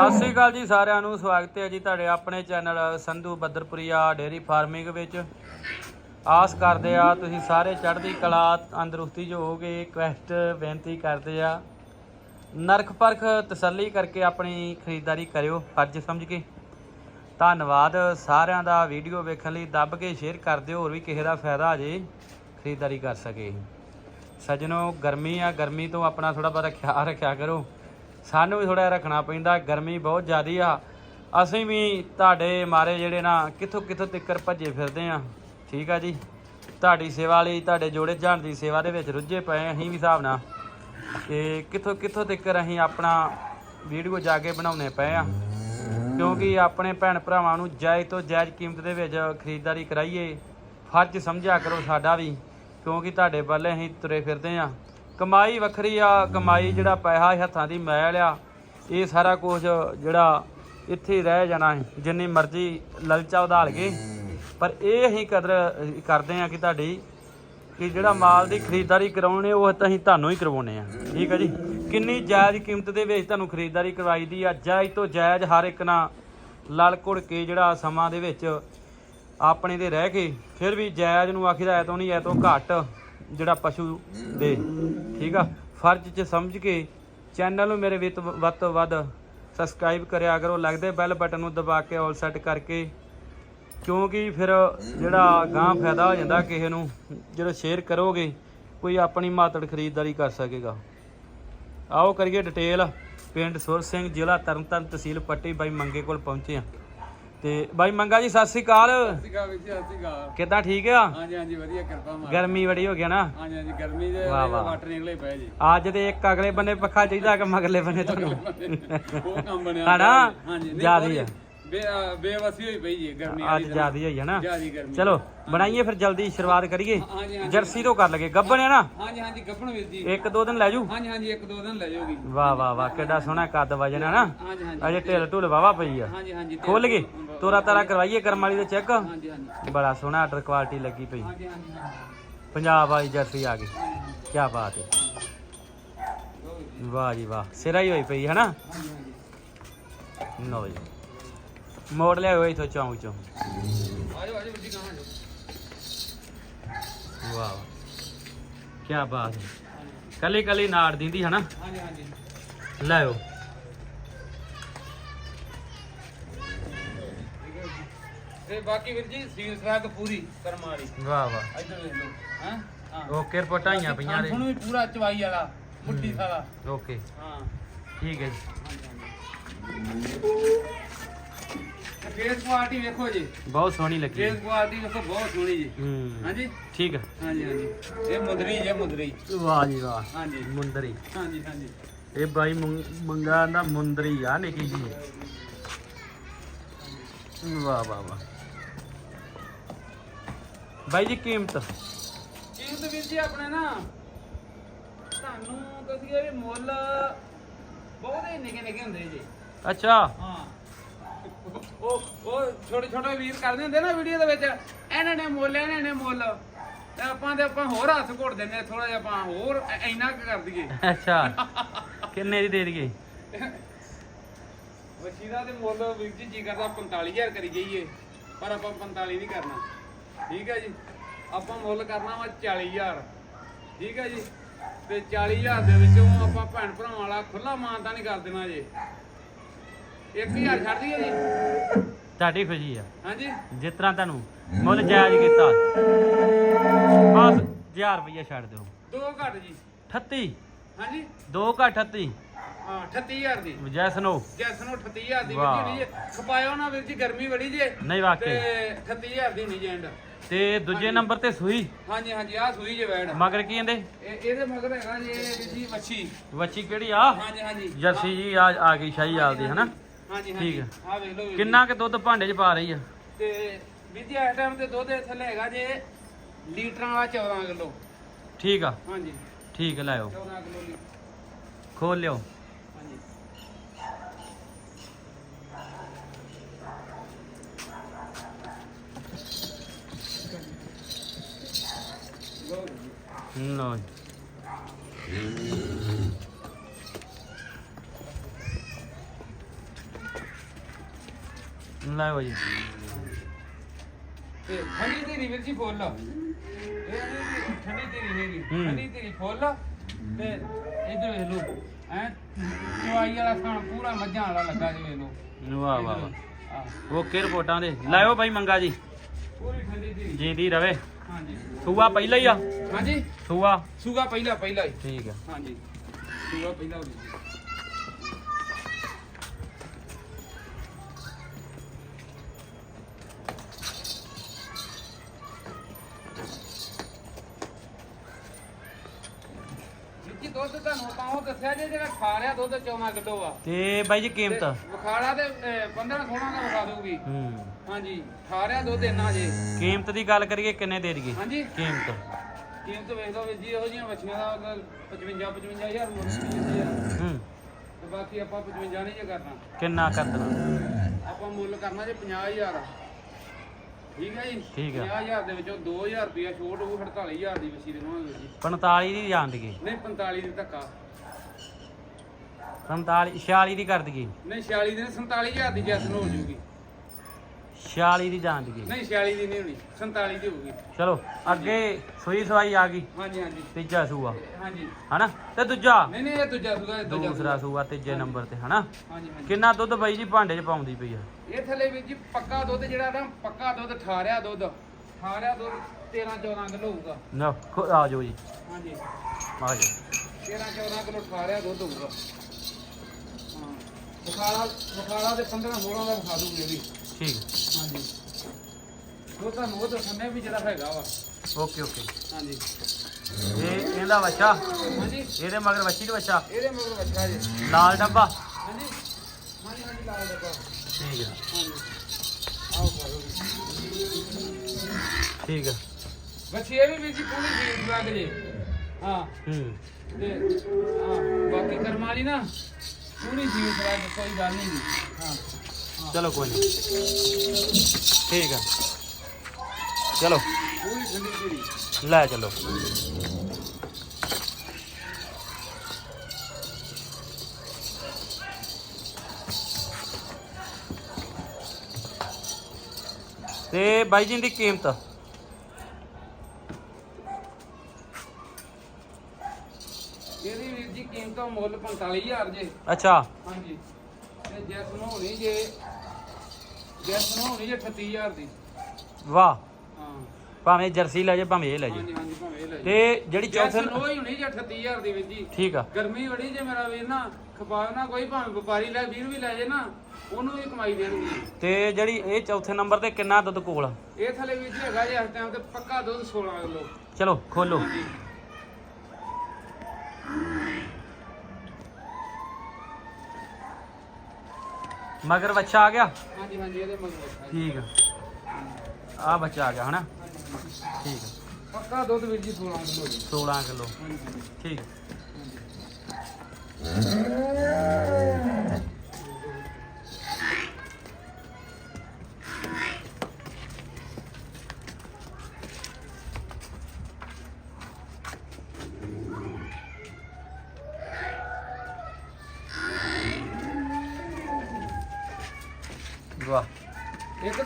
ਸਤਿ ਸ੍ਰੀ ਅਕਾਲ ਜੀ ਸਾਰਿਆਂ ਨੂੰ, ਸਵਾਗਤ ਹੈ ਜੀ ਤੁਹਾਡੇ ਆਪਣੇ channel Sandhu Badarpuria dairy farming ਵਿੱਚ। ਆਸ ਕਰਦੇ ਆ ਤੁਸੀਂ ਸਾਰੇ ਚੜ੍ਹਦੀ ਕਲਾ, ਤੰਦਰੁਸਤੀ ਜੋ ਹੋਗੇ ਰਿਕਵੈਸਟ ਬੇਨਤੀ ਕਰਦੇ ਆ। ਨਰਖ ਪਰਖ ਤਸੱਲੀ ਕਰਕੇ ਆਪਣੀ ਖਰੀਦਦਾਰੀ ਕਰਿਓ, ਫਰਜ਼ ਸਮਝ ਕੇ। ਧੰਨਵਾਦ, ਸਾਰਿਆਂ ਦਾ ਵੀਡੀਓ ਵੇਖਣ ਲਈ ਦੱਬ ਕੇ ਸ਼ੇਅਰ ਕਰ ਦਿਓ, ਹੋਰ ਵੀ ਕਿਸੇ ਦਾ ਫਾਇਦਾ ਆ ਜੇ ਖਰੀਦਦਾਰੀ ਕਰ ਸਕੇ। ਸੱਜਣੋ, ਗਰਮੀ ਆ, ਗਰਮੀ ਤੋਂ ਆਪਣਾ ਥੋੜਾ ਬਹੁਤਾ ਖਿਆਲ ਰੱਖਿਆ ਕਰੋ। ਸਾਨੂੰ ਵੀ ਥੋੜਾ ਰੱਖਣਾ ਪੈਂਦਾ, ਗਰਮੀ ਬਹੁਤ ਜ਼ਿਆਦੀ ਆ। ਅਸੀਂ ਵੀ ਤੁਹਾਡੇ ਮਾਰੇ ਜਿਹੜੇ ਨਾ ਕਿੱਥੋਂ ਕਿੱਥੋਂ ਤਿੱਕਰ ਭੱਜੇ ਫਿਰਦੇ ਆ। ਠੀਕ ਆ ਜੀ। ਤੁਹਾਡੀ ਸੇਵਾ ਲਈ, ਤੁਹਾਡੇ ਜੋੜੇ ਜਾਣ ਦੀ ਸੇਵਾ ਦੇ ਵਿੱਚ ਰੁੱਝੇ ਪਏ ਅਸੀਂ ਵੀ ਹਿਸਾਬ ਨਾਲ। ਤੇ ਕਿੱਥੋਂ ਕਿੱਥੋਂ ਤਿੱਕਰ ਅਸੀਂ ਆਪਣਾ ਵੀਡੀਓ ਜਾ ਕੇ ਬਣਾਉਣੇ ਪਏ ਆ। ਕਿਉਂਕਿ ਆਪਣੇ ਭੈਣ ਭਰਾਵਾਂ ਨੂੰ ਜਾਇਜ਼ ਤੋਂ ਜਾਇਜ਼ ਕੀਮਤ ਦੇ ਵਿੱਚ ਖਰੀਦਦਾਰੀ ਕਰਾਈਏ। ਫਰਜ਼ ਸਮਝਿਆ ਕਰੋ ਸਾਡਾ ਵੀ, ਕਿਉਂਕਿ ਤੁਹਾਡੇ ਵੱਲੇ ਅਸੀਂ ਤੁਰੇ ਫਿਰਦੇ ਆ। ਕਮਾਈ ਵੱਖਰੀ ਆ, ਕਮਾਈ ਜਿਹੜਾ ਪੈਸਾ ਹੱਥਾਂ ਦੀ ਮੈਲ ਆ, ਇਹ ਸਾਰਾ ਕੁਝ ਜਿਹੜਾ ਇੱਥੇ ਰਹਿ ਜਾਣਾ ਹੈ, ਜਿੰਨੀ ਮਰਜ਼ੀ ਲਲਚਾ ਉਧਾਲ ਕੇ। ਪਰ ਇਹ ਅਸੀਂ ਕਦਰ ਕਰਦੇ ਆ ਕਿ ਤੁਹਾਡੀ, ਕਿ ਜਿਹੜਾ ਮਾਲ ਦੀ ਖਰੀਦਦਾਰੀ ਕਰਾਉਣੇ, ਉਹ ਤਾਂ ਅਸੀਂ ਤੁਹਾਨੂੰ ਹੀ ਕਰਵਾਉਣੇ ਆ। ਠੀਕ ਆ ਜੀ? ਕਿੰਨੀ ਜਾਇਜ਼ ਕੀਮਤ ਦੇ ਵਿੱਚ ਤੁਹਾਨੂੰ ਖਰੀਦਦਾਰੀ ਕਰਵਾਈ ਦੀ ਆ, ਜਾਇਜ਼ ਤੋਂ ਜਾਇਜ਼ ਹਰ ਇੱਕ ਨਾਲ ਲੜ ਘੁੜ ਕੇ ਜਿਹੜਾ ਸਮਾਂ ਦੇ ਵਿੱਚ ਆਪਣੇ ਦੇ ਰਹਿ ਕੇ, ਫਿਰ ਵੀ ਜਾਇਜ਼ ਨੂੰ ਆਖੀਦਾ ਐ ਤੋਂ ਨਹੀਂ ਐ ਤੋਂ ਘੱਟ। ਜਿਹੜਾ ਪਸ਼ੂ ਦੇ, ਠੀਕ ਆ? ਫਰਜ਼ 'ਚ ਸਮਝ ਕੇ ਚੈਨਲ ਨੂੰ ਮੇਰੇ ਵਿੱਚ ਵੱਧ ਤੋਂ ਵੱਧ ਸਬਸਕ੍ਰਾਈਬ ਕਰਿਆ ਕਰੋ। ਲੱਗਦੇ ਬੈਲ ਬਟਨ ਨੂੰ ਦਬਾ ਕੇ ਆਲ ਸੈੱਟ ਕਰਕੇ, ਕਿਉਂਕਿ ਫਿਰ ਜਿਹੜਾ ਗਾਂ ਫਾਇਦਾ ਹੋ ਜਾਂਦਾ ਕਿਸੇ ਨੂੰ, ਜਦੋਂ ਸ਼ੇਅਰ ਕਰੋਗੇ, ਕੋਈ ਆਪਣੀ ਮਾਤੜ ਖਰੀਦਦਾਰੀ ਕਰ ਸਕੇਗਾ। ਆਓ ਕਰੀਏ ਡਿਟੇਲ ਪਿੰਡ ਸੁਰ ਸਿੰਘ ਜ਼ਿਲ੍ਹਾ ਤਰਨਤਾਰਨ ਤਹਿਸੀਲ ਪੱਟੀ ਬਾਈ ਮੰਗੇ ਕੋਲ ਪਹੁੰਚੇ ਆ ਤੇ ਬਾਈ ਮੰਗਾ ਜੀ ਸਤਿ ਸ੍ਰੀ ਅਕਾਲ। ਸੀਗਾ ਵਿੱਚ ਸੀਗਾ ਕਿੱਦਾਂ ਠੀਕ ਆ? ਹਾਂਜੀ ਹਾਂਜੀ ਵਧੀਆ ਕਿਰਪਾ ਮਾਰ ਗਰਮੀ ਬੜੀ ਹੋ ਗਿਆ ਨਾ। ਹਾਂਜੀ ਹਾਂਜੀ ਗਰਮੀ ਦੇ ਵਾਹ, ਵਾਹ। ਵਾਟਰ ਨਿਕਲੇ ਪਏ ਜੀ। ਅੱਜ ਤੇ ਇੱਕ ਅਗਲੇ ਬੰਨੇ ਪੱਖਾ ਚਾਹੀਦਾ ਕਿ ਮਗਲੇ ਬੰਨੇ ਤੁਹਾਨੂੰ। ਉਹ ਕੰਮ ਬਣਿਆ ਹਨਾ? ਹਾਂਜੀ ਨਹੀਂ, ਜ਼ਿਆਦੀ ਬਹੁਤ ਆ। ਬੇਵਸੀ ਹੋਈ ਪਈ ਜੀ ਗਰਮੀ ਅੱਜ ਜ਼ਿਆਦੀ ਹੋਈ ਹੈ ਨਾ। ਜਿਆਦੀ ਗਰਮੀ। ਚਲੋ ਬਣਾਈਏ ਫਿਰ ਜਲਦੀ ਸ਼ੁਰੂਆਤ ਕਰੀਏ। ਜਰਸੀ ਤੋਂ ਕਰ ਲਗੇ। ਗੱਬਣ ਹੈ ਨਾ? ਹਾਂਜੀ ਹਾਂਜੀ ਗੱਪਣ ਵੀਰ ਜੀ। ਇੱਕ ਦੋ ਦਿਨ ਲੈ ਜੂ ਹਾਂਜੀ ਹਾਂਜੀ ਇੱਕ ਦੋ ਦਿਨ ਲੈ ਜਾਓਗੀ ਵਾਹ ਵਾਹ ਵਾਹ ਕਿੱਡਾ ਸੋਹਣਾ ਕੱਦ ਵਜਨ ਹੈ ਨਾ। ਅਜੇ ਢਿੱਲ ਢੁੱਲ ਵਾਵਾ ਪਈ ਆ। ਹਾਂਜੀ ਹਾਂਜੀ ਤੇ- ਖੋਲ ਗਏ? ਤੋਰਾ ਤਾਰਾ ਕਰਵਾਈਏ ਕਰਮ ਵਾਲੀ ਦੇ ਚੈੱਕ? ਹਾਂਜੀ ਹਾਂਜੀ। ਬੜਾ ਸੋਹਣਾ ਆਰਡਰ ਕੁਆਲਿਟੀ ਲੱਗੀ ਪਈ। ਹਾਂਜੀ ਹਾਂਜੀ ਹਾਂਜੀ। ਪੰਜਾਬ ਵਾਲੀ ਜਰਸੀ ਆ ਗਈ। ਕੀ ਬਾਤ ਹੈ। ਵਾਹ ਜੀ ਵਾਹ। ਸਿਰਾ ਹੀ ਹੋਈ ਪਈ ਹੈ ਨਾ? ਹਾਂਜੀ ਹਾਂਜੀ। ਲਓ ਜੀ। ਮੋੜ ਲਿਆ ਹੋਈ ਇਥੋਂ ਚੌਂਕ ਚੋਂ। ਆਜੋ ਆਜੋ ਜੀ ਵਾਹ। ਕੀ ਬਾਤ ਹੈ। ਕੱਲੀ ਕੱਲੀ ਨਾੜ ਦਿੰਦੀ ਹੈ ਨਾ ਹਾਂਜੀ ਹਾਂਜੀ ਲਾਓ ਤੇ ਬਾਕੀ ਵੀਰ ਜੀ ਸੀਲ ਸਰਾਗ ਪੂਰੀ ਕਰਮ ਵਾਲੀ। ਵਾਹ ਵਾਹ। ਇੱਧਰ ਵੇਖ ਲਓ ਹਾਂ? ਹਾਂ। ਓਕੇ ਪਟਾਈਆਂ ਪਈਆਂ ਹੁਣ ਦੇ ਵੀ ਪੂਰਾ ਚਵਾਈ ਵਾਲਾ ਮੁੱਠੀ ਸਾਲਾ। ਓਕੇ। ਹਾਂ। ਠੀਕ ਹੈ ਜੀ। ਹਾਂਜੀ ਹਾਂਜੀ। ਫੇਸ ਕੁਆਲਿਟੀ ਵੇਖੋ ਜੀ। ਬਹੁਤ ਸੋਹਣੀ ਲੱਗੀ। ਫੇਸ ਕੁਆਲਿਟੀ ਵੇਖੋ ਬਹੁਤ ਸੋਹਣੀ ਜੀ। ਹੂੰ। ਹਾਂਜੀ? ਠੀਕ ਹੈ ਹਾਂਜੀ ਹਾਂਜੀ। ਇਹ ਮੁੰਦਰੀ ਜੇ ਮੁੰਦਰੀ। ਵਾਹ ਜੀ ਵਾਹ। ਹਾਂਜੀ। ਮੁੰਦਰੀ। ਹਾਂਜੀ ਹਾਂਜੀ। ਇਹ ਬਾਈ ਮੰਗਾ ਦਾ ਮੁੰਦਰੀ ਆ ਨਿੱਕੀ ਜੀ ਵਾਹ ਵਾਹ ਵਾਹ। ਬਾਈ ਜੀ ਕੀਮਤ? ਕੀਮਤ ਵੀਰ ਜੀ ਆਪਣੇ ਨਾ ਤੁਹਾਨੂੰ ਦੱਸੀਏ ਵੀ ਮੁੱਲ ਬਹੁਤੇ ਨਿੱਕੇ ਨਿੱਕੇ ਹੁੰਦੇ ਜੀ। ਅੱਛਾ। ਹਾਂ। ਉਹ ਉਹ ਛੋਟੇ ਛੋਟੇ ਵੀਰ ਕਰਦੇ ਹੁੰਦੇ ਨਾ ਵੀਡੀਓ ਦੇ ਵਿੱਚ ਇਹਨਾਂ ਨੇ ਮੁੱਲ ਇਹਨਾਂ ਨੇ ਮੁੱਲ। ਤੇ ਆਪਾਂ ਤੇ ਆਪਾਂ ਹੋਰ ਹੱਥ ਘੋੜ ਦਿੰਦੇ ਥੋੜਾ ਜਿਹਾ ਆਪਾਂ ਹੋਰ ਇੰਨਾ ਕੁ ਕਰ ਦਈਏ। ਅੱਛਾ। ਕਿੰਨੇ ਦੀ ਦੇ ਦਈਏ? ਵਛੀ ਦਾ ਤੇ ਮੁੱਲ ਵੀਰ ਜੀ ਜੀ ਕਰਦਾ 45000 ਕਰੀ ਜਾਈਏ ਪਰ ਆਪਾਂ 45 ਨਹੀਂ ਕਰਨਾ। ਠੀਕ ਹੈ ਜੀ? ਆਪਾਂ ਮੁੱਲ ਕਰਨਾ ਵਾ 40000 ਠੀਕ ਹੈ ਜੀ? ਤੇ 40000 ਦੇ ਵਿੱਚੋਂ ਆਪਾਂ ਭੈਣ ਭਰਾਵਾਂ ਵਾਲਾ ਖੁੱਲਾ ਮਾਨਤਾ ਨਹੀਂ ਕਰ ਦੇਣਾ ਜੀ। 1000 ਛੱਡ ਦਈਏ ਜੀ। ਤੁਹਾਡੀ ਖੁਸ਼ੀ ਆ। ਹਾਂਜੀ। ਜਿਸ ਤਰ੍ਹਾਂ ਤੁਹਾਨੂੰ ਮੁੱਲ ਜਾਇਜ਼ ਕੀਤਾ। ਬਸ 1000 ਰੁਪਏ ਛੱਡ ਦਿਓ। ਦੋ ਘੱਟ ਜੀ। 38 ਹਾਂਜੀ। 2 ਘੱਟ 38 ਹਾਂ 38000 ਦੀ। ਜੈਸਨੋ ਜੈਸ ਨੂੰ 38000 ਦੀ ਵਾਹ। ਵੀਰ ਜੀ। ਖਪਾਇਓ ਨਾ ਵੀਰ ਜੀ ਗਰਮੀ ਬੜੀ ਜੇ। ਨਹੀਂ ਤੇ ਵਾਕਈ 38000 ਦੀ ਨਹੀਂ ਜੈਂਡ ਤੇ ਦੂਜੇ ਨੰਬਰ ਤੇ ਸੂਈ। ਹਾਂਜੀ ਹਾਂਜੀ ਆ ਸੂਈ ਜੇ ਵੈੜ। ਮਗਰ ਕੀ ਕਹਿੰਦੇ ਇਹ ਇਹਦੇ ਮਗਰ ਹੈਗਾ ਜੀ ਇਹ ਵੀਰ ਜੀ ਮੱਛੀ ਵੱਛੀ ਕਿਹੜੀ ਆ? ਹਾਂਜੀ ਹਾਂਜੀ। ਜਰਸੀ ਜੀ ਆ ਆ ਗਈ ਸ਼ਾਹੀ ਆਲ ਦੀ ਹਨਾ? ਹਾਂਜੀ ਠੀਕ ਹਾਂਜੀ ਹੈ। ਆ ਵੇਖ ਲਓ ਵੀਰ ਜੀ। ਕਿੰਨਾ ਕੁ ਦੁੱਧ ਭਾਂਡੇ 'ਚ ਪਾ ਰਹੀ ਆ ਤੇ ਵੀਰ ਜੀ ਇਸ ਟਾਈਮ ਤੇ ਦੁੱਧ ਦੇ ਥੱਲੇ ਹੈਗਾ ਜੇ ਲੀਟਰਾਂ ਵਾਲਾ 14 ਕਿਲੋ ਠੀਕ ਆ ਹਾਂਜੀ ਠੀਕ ਹੈ ਲਾਇਓ 14 ਕਿਲੋ ਲੀ ਖੋਲ ਲਿਓ ਹਾਂਜੀ ਲਓ ਜੀ। ਲਓ ਜੀ। ਲੈ ਜੀ ਤੇ ਠੰਡੀ ਧੀਰੀ ਵੀਰ ਜੀ ਫੁੱਲ। ਇਹ ਠੰਡੀ ਧੀਰੀ ਹੈਗੀ ਹੂੰ। ਠੰਡੀ ਧੀਰੀ ਫੁੱਲ। ਤੇ ਇਧਰ ਵੇਖ ਲਓ ਐ ਚਵਾਈ ਵਾਲਾ ਖਾਣ ਪੂਰਾ ਮੱਝਾਂ ਵਾਲਾ ਲੱਗਾ ਜੀ ਵੇਖ ਵਾਹ ਵਾਹ ਵਾਹ। ਓਕੇ ਰਿਪੋਰਟਾਂ ਦੇ। ਲਾਇਓ ਬਾਈ ਮੰਗਾ ਜੀ। ਪੂਰੀ ਠੰਡੀ ਧੀਰੀ। ਜੀਂਦੀ ਰਵੇ। ਹਾਂਜੀ। ਸੂਆ ਪਹਿਲਾ ਹੀ ਆ। ਹਾਂਜੀ। ਸੂਆ। ਸੂਗਾ ਪਹਿਲਾ ਪਹਿਲਾ ਹੀ। ਠੀਕ ਆ। ਹਾਂਜੀ। ਸੂਗਾ ਪਹਿਲਾ ਹੋ। ਜੀ ਦੱਸਿਆ ਜੇ ਜਿਹੜਾ ਖਾ ਰਿਹਾ ਦੁੱਧ 14 ਕਿਲੋ ਆ। ਤੇ ਬਾਈ ਜੀ ਕੀਮਤ? ਤੇ ਵਿਖਾਲਾ ਤੇ 15 16 ਦਾ ਵਿਖਾ ਦਊਗੀ। ਹੂੰ। ਹਾਂਜੀ ਖਾ ਰਿਹਾ ਦੁੱਧ ਇੰਨਾ ਜੇ। ਕੀਮਤ ਦੀ ਗੱਲ ਕਰੀਏ ਕਿੰਨੇ ਦੇ ਦਈਏ? ਹਾਂਜੀ। ਕੀਮਤ। ਕੀਮਤ ਵੇਖ ਲਓ ਵੀਰ ਜੀ ਇਹੋ ਜਿਹੀਆਂ ਮੱਛੀਆਂ ਦਾ 55 55000 ਮੁੱਲ ਹੂੰ। ਤੇ ਬਾਕੀ ਆਪਾਂ 55 ਨਹੀਂ ਜੇ ਕਰਨਾ। ਕਿੰਨਾ ਕਰ ਦੇਣਾ? ਆਪਾਂ ਮੁੱਲ ਕਰਨਾ ਜੇ 50000 ਠੀਕ ਹੈ ਜੀ? ਠੀਕ ਆ। 50000 ਦੇ ਵਿੱਚੋਂ 2000 ਰੁਪਇਆ ਛੋਟ ਹੋਊ 48000 ਦੀ ਵਸੀ ਦੇਵਾਂਗੇ ਜੀ। 45 ਦੀ ਜਾਣ ਦਈਏ ਨਹੀਂ 45 ਦੀ ਧੱਕਾ। 47 46 ਦੀ ਕਰ ਦਈਏ। ਨਹੀਂ 46 ਦੀ ਨਹੀਂ 47000 ਦੀ ਜੈਸਨ ਹੋ ਜੂਗੀ। 46 ਦੀ ਜਾਣ ਦਈਏ। ਨਹੀਂ 46 ਦੀ ਨਹੀਂ ਹੋਣੀ 47 ਦੀ ਹੋਊਗੀ। ਚਲੋ ਅੱਗੇ ਸੂਈ ਸਵਾਈ ਆ ਗਈ। ਹਾਂਜੀ ਹਾਂਜੀ। ਤੀਜਾ ਸੂਆ। ਹਾਂਜੀ। ਹਨਾ? ਤੇ ਦੂਜਾ? ਨਹੀਂ ਨਹੀਂ ਇਹ ਦੂਜਾ ਸੁਗਾ ਇਹ ਦੂਜਾ ਦੂਸਰਾ ਸੂਆ। ਤੀਜੇ ਨੰਬਰ ਤੇ ਹਨਾ? ਹਾਂਜੀ ਹਾਂਜੀ। ਕਿੰਨਾ ਦੁੱਧ ਬਾਈ ਜੀ ਭਾਂਡੇ 'ਚ ਪਾਉਂਦੀ ਪਈ ਆ? ਇਹ ਥੱਲੇ ਵੀ ਜੀ ਪੱਕਾ ਦੁੱਧ ਜਿਹੜਾ ਨਾ ਪੱਕਾ ਦੁੱਧ ਠਾਰਿਆ ਦੁੱਧ। ਠਾਰਿਆ ਦੁੱਧ 13 14 ਕਿਲੋ ਹੋਊਗਾ। ਨਾ ਆ ਜਾਓ ਜੀ। ਹਾਂਜੀ। ਆ ਜਾਓ। 13 14 ਕਿਲੋ ਠਾਰਿਆ ਦੁੱਧ ਹੋਊਗਾ। ਬਖਾਲਾ ਬਖਾਲਾ ਦੇ 15 16 ਦਾ ਵਿਖਾ ਦੂਗੇ ਵੀ ਠੀਕ। ਹਾਂਜੀ। ਉਹ ਤੁਹਾਨੂੰ ਉਹ ਦੱਸਣੇ ਵੀ ਜਿਹੜਾ ਹੈਗਾ ਵਾ। Okay okay. ਹਾਂਜੀ। ਇਹ ਇਹਦਾ ਬੱਚਾ? ਹਾਂਜੀ। ਇਹਦੇ ਮਗਰ ਵੱਛੀ ਦਾ ਬੱਚਾ? ਇਹਦੇ ਮਗਰ ਬੱਚਾ ਜੀ। ਲਾਲ ਡੱਬਾ? ਹਾਂਜੀ। ਹਾਂਜੀ ਹਾਂਜੀ ਲਾਲ ਡੱਬਾ। ਠੀਕ ਆ। ਹਾਂਜੀ। ਆਓ ਕਰੋ ਠੀਕ ਆ। ਬੱਚੀ ਇਹ ਵੀ ਵੀਰ ਜੀ ਪੂਰੀ ਫੀਡ ਲੱਗ ਜੇ। ਹਾਂ। ਹੂੰ। ਤੇ ਹਾਂ ਬਾਕੀ ਕਰਮ ਵਾਲੀ ਨਾ। ਪੂਰੀ ਫੀਡ ਲੱਗ ਕੋਈ ਗੱਲ ਨਹੀਂ। ਹਾਂ ਚਲੋ ਕੋਈ ਨਹੀਂ। ਠੀਕ ਆ। ਚਲੋ। ਪੂਰੀ ਠੰਡੀ ਤੇਰੀ ਲੈ ਚਲੋ। ਤੇ ਬਾਈ ਜੀ ਦੀ ਕੀਮਤ? ਜੀ ਕੀਮਤ ਆ ਮੁੱਲ 45000 ਜੇ। ਅੱਛਾ। ਹਾਂਜੀ। ਤੇ ਜੈਸ ਨੂੰ ਹੋਣੀ ਜੇ ਜੈਸ ਨੂੰ ਹੋਣੀ ਜੇ 38000 ਦੀ। ਵਾਹ। ਹਾਂ। ਭਾਵੇਂ ਜਰਸੀ ਲੈ ਜੇ ਭਾਵੇਂ ਇਹ ਲੈ ਜੇ। ਹਾਂਜੀ ਹਾਂਜੀ ਭਾਵੇਂ ਇਹ ਲੈ ਤੇ ਜਿਹੜੀ ਜੈਸ ਚੌਥੇ ਨੂੰ ਹੀ ਹੋਣੀ ਜੇ 38000 ਦੀ ਵੀਰ ਜੀ। ਠੀਕ ਆ। ਗਰਮੀ ਬੜੀ ਜੇ ਮੇਰਾ ਵੀਰ ਨਾ ਖਪਾਵ ਨਾ ਕੋਈ ਭਾਵੇਂ ਵਪਾਰੀ ਲੈ ਵੀਰ ਵੀ ਲੈ ਜੇ ਨਾ ਉਹਨੂੰ ਵੀ ਕਮਾਈ ਦੇਣਗੇ ਤੇ ਜਿਹੜੀ ਇਹ ਚੌਥੇ ਨੰਬਰ ਤੇ ਕਿੰਨਾ ਦੁੱਧ ਕੋਲ? ਇਹ ਥਲੇ ਵੀਰ ਜੀ ਹੈਗਾ ਜੇ ਇਸ ਟਾਈਮ ਤੇ ਪੱਕਾ ਦੁੱਧ 16 ਕਿਲੋ। ਚਲੋ ਖੋਲੋ। ਮਗਰ ਬੱਚਾ ਆ ਗਿਆ ਹਾਂਜੀ ਹਾਂਜੀ ਇਹਦੇ ਮਗਰ। ਠੀਕ ਆ ਆ ਬੱਚਾ ਆ ਗਿਆ ਹਨਾ। ਠੀਕ ਆ ਪੱਕਾ ਦੁੱਧ ਵੀਰ ਜੀ 16 ਕਿਲੋ ਜੀ 16 ਕਿਲੋ ਹਾਂਜੀ ਠੀਕ ਆ।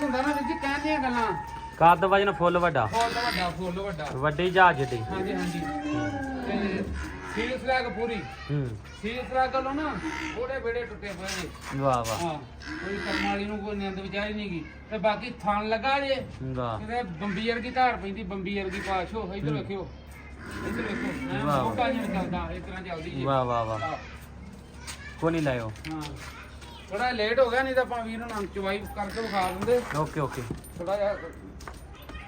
ਹੁੰਦਾ ਨਾ ਵੀਰ ਜੀ ਗੱਲਾਂ। ਵਜਨ ਫੁੱਲ ਵੱਡਾ। ਫੁੱਲ ਵੱਡਾ ਫੁੱਲ ਵੱਡਾ। ਵੱਡੀ ਜਹਾਜ਼ ਦੀ ਹਾਂਜੀ ਹਾਂਜੀ। ਤੇ ਸੀਲ ਫਲੈਗ ਪੂਰੀ। ਹੂੰ। ਸੀਲ ਫਲੈਗ ਵੱਲੋਂ ਨਾ ਥੋੜੇ ਬੇੜੇ ਟੁੱਟੇ ਪਏ ਨੇ। ਵਾਹ ਵਾਹ। ਹਾਂ ਕੋਈ ਕਰਮ ਵਾਲੀ ਨੂੰ ਕੋਈ ਨਿੰਦ ਵਿਚਾਰੀ ਨਹੀਂ ਗਈ ਤੇ ਬਾਕੀ ਥਣ ਲੱਗਾ ਜੇ। ਵਾਹ। ਕਿਤੇ ਬੰਬੀ ਵਰਗੀ ਧਾਰ ਪੈਂਦੀ ਬੰਬੀ ਪਾਛੋ ਇੱਧਰ ਹੂੰ। ਵੇਖਿਓ। ਇੱਧਰ ਵੇਖੋ ਵਾਹ। ਮੋਟਾ ਜਿਹਾ ਚੱਲਦਾ ਇਸ ਤਰ੍ਹਾਂ ਚੱਲਦੀ ਜੀ। ਵਾਹ ਵਾਹ ਵਾਹ। ਹਾਂ। ਕੋਈ ਨਹੀਂ ਲਾਇਓ। ਹਾਂ। ਥੋੜਾ ਲੇਟ ਹੋ ਗਿਆ ਨਹੀਂ ਤਾਂ ਆਪਾਂ ਵੀਰ ਨੂੰ ਚਵਾਈ ਕਰਕੇ ਵਿਖਾ ਦਿੰਦੇ। ਓਕੇ ਓਕੇ ਥੋੜਾ ਜਿਹਾ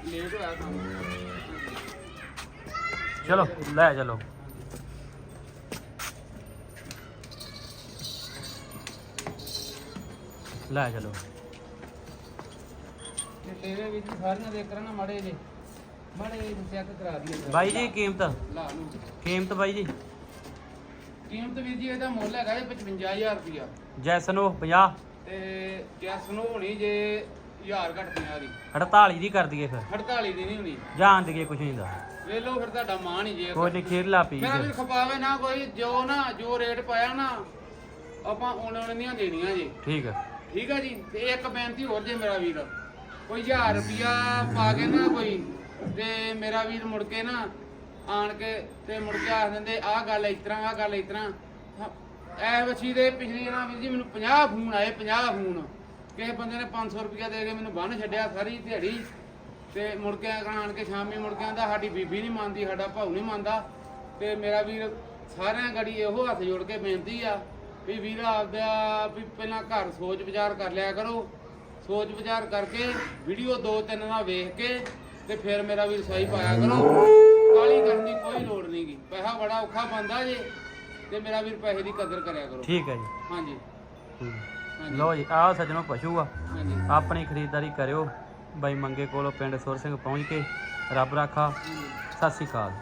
ਲੇਟ ਹੋਇਆ ਕੰਮ ਚਲੋ ਲੈ ਚਲੋ। ਲੈ ਚਲੋ। ਤੇ ਤੇਰੇ ਵਿੱਚ ਸਾਰੀਆਂ ਦੇਖ ਕਰਾਂ ਮਾੜੇ ਜੇ ਮਾੜੇ ਜੇ ਚੈੱਕ ਕਰਾ ਦਈਏ। ਬਾਈ ਜੀ ਕੀਮਤ? ਲਾ ਨੂੰ ਕੀਮਤ ਬਾਈ ਜੀ? ਕੀਮਤ ਵੀਰ ਜੀ ਇਹਦਾ ਮੁੱਲ ਹੈਗਾ ਜੀ 55000 ਰੁਪਇਆ। ਜੈਸਨੋ 50 ਤੇ ਨੂੰ ਹੋਣੀ ਜੇ 1000 ਘੱਟ 50 ਦੀ 48 ਦੀ ਕਰ ਦਈਏ ਫਿਰ। 48 ਦੀ ਨਹੀਂ ਹੋਣੀ। ਜਾਣ ਦਈਏ ਕੁਛ ਨਹੀਂ ਦਾ ਵੇਖ ਲਓ ਫਿਰ ਤੁਹਾਡਾ ਮਾਣ ਹੀ ਜੇ ਕੋਈ ਨਹੀਂ ਖੀਰਲਾ ਪੀ ਮੇਰਾ ਵੀ ਖਪਾਵੇ ਨਾ ਕੋਈ ਜੋ ਨਾ ਜੋ ਰੇਟ ਪਾਇਆ ਨਾ ਆਪਾਂ ਉਹਨਾਂ ਨੇ ਨਹੀਂ ਦੇਣੀਆਂ ਜੀ। ਠੀਕ ਹੈ ਠੀਕ ਆ ਜੀ? ਤੇ ਇੱਕ ਬੇਨਤੀ ਹੋਰ ਜੇ ਮੇਰਾ ਵੀਰ। ਕੋਈ 1000 ਰੁਪਿਆ ਪਾ ਕੇ ਨਾ ਕੋਈ ਤੇ ਮੇਰਾ ਵੀਰ ਮੁੜ ਕੇ ਨਾ ਆਣ ਕੇ ਤੇ ਮੁੜ ਕੇ ਆਖ ਦਿੰਦੇ ਆਹ ਗੱਲ ਇਸ ਤਰ੍ਹਾਂ ਆਹ ਗੱਲ ਇਸ ਤਰ੍ਹਾਂ। ਹਾਂ, ਐ ਦੇ ਪਿਛਲੀ ਨਾ ਵੀਰ ਜੀ ਮੈਨੂੰ 50 ਫੋਨ ਆਏ 50 ਫੋਨ। ਕਿਸੇ ਬੰਦੇ ਨੇ 500 ਰੁਪਇਆ ਦੇ ਕੇ ਮੈਨੂੰ ਬੰਨ ਛੱਡਿਆ ਸਾਰੀ ਦਿਹਾੜੀ। ਤੇ ਮੁੜ ਕੇ ਆਣ ਕੇ ਸ਼ਾਮੀ ਮੁੜ ਕੇ ਆਂਦਾ ਸਾਡੀ ਬੀਬੀ ਨਹੀਂ ਮੰਨਦੀ ਸਾਡਾ ਭਾਊ ਨਹੀਂ ਮੰਨਦਾ। ਤੇ ਮੇਰਾ ਵੀਰ ਸਾਰਿਆਂ ਗੜੀ ਇਹੋ ਹੱਥ ਜੋੜ ਕੇ ਬੇਨਤੀ ਆ ਵੀ ਵੀਰ ਆਪਦਾ ਵੀ ਪਹਿਲਾਂ ਘਰ ਸੋਚ ਵਿਚਾਰ ਕਰ ਲਿਆ ਕਰੋ। ਸੋਚ ਵਿਚਾਰ ਕਰਕੇ ਵੀਡੀਓ ਦੋ ਤਿੰਨ ਨਾਲ ਵੇਖ ਕੇ ਤੇ ਫਿਰ ਮੇਰਾ ਵੀਰ ਸਹੀ ਪਾਇਆ ਕਰੋ। ਕਾਲੀ ਕਰਨ ਦੀ ਕੋਈ ਲੋੜ ਨਹੀਂਗੀ ਪੈਸਾ ਬੜਾ ਔਖਾ ਬੰਦਾ ਜੇ। ਤੇ ਮੇਰਾ ਵੀਰ ਪੈਸੇ ਦੀ ਕਦਰ ਕਰਿਆ ਕਰੋ। ਠੀਕ ਹੈ ਜੀ। ਹਾਂਜੀ। ਠੀਕ। ਲਓ ਜੀ ਆਹ ਸੱਜਣੋ ਪਸ਼ੂ ਆ। ਹਾਂਜੀ। ਆਪਣੀ ਖਰੀਦਦਾਰੀ ਕਰਿਓ। ਬਾਈ ਮੰਗੇ ਕੋਲੋਂ ਪਿੰਡ ਸੁਰ ਸਿੰਘ ਪਹੁੰਚ ਕੇ ਰੱਬ ਰਾਖਾ। ਹਾਂਜੀ। ਸਤਿ ਸ਼੍ਰੀ ਅਕਾਲ।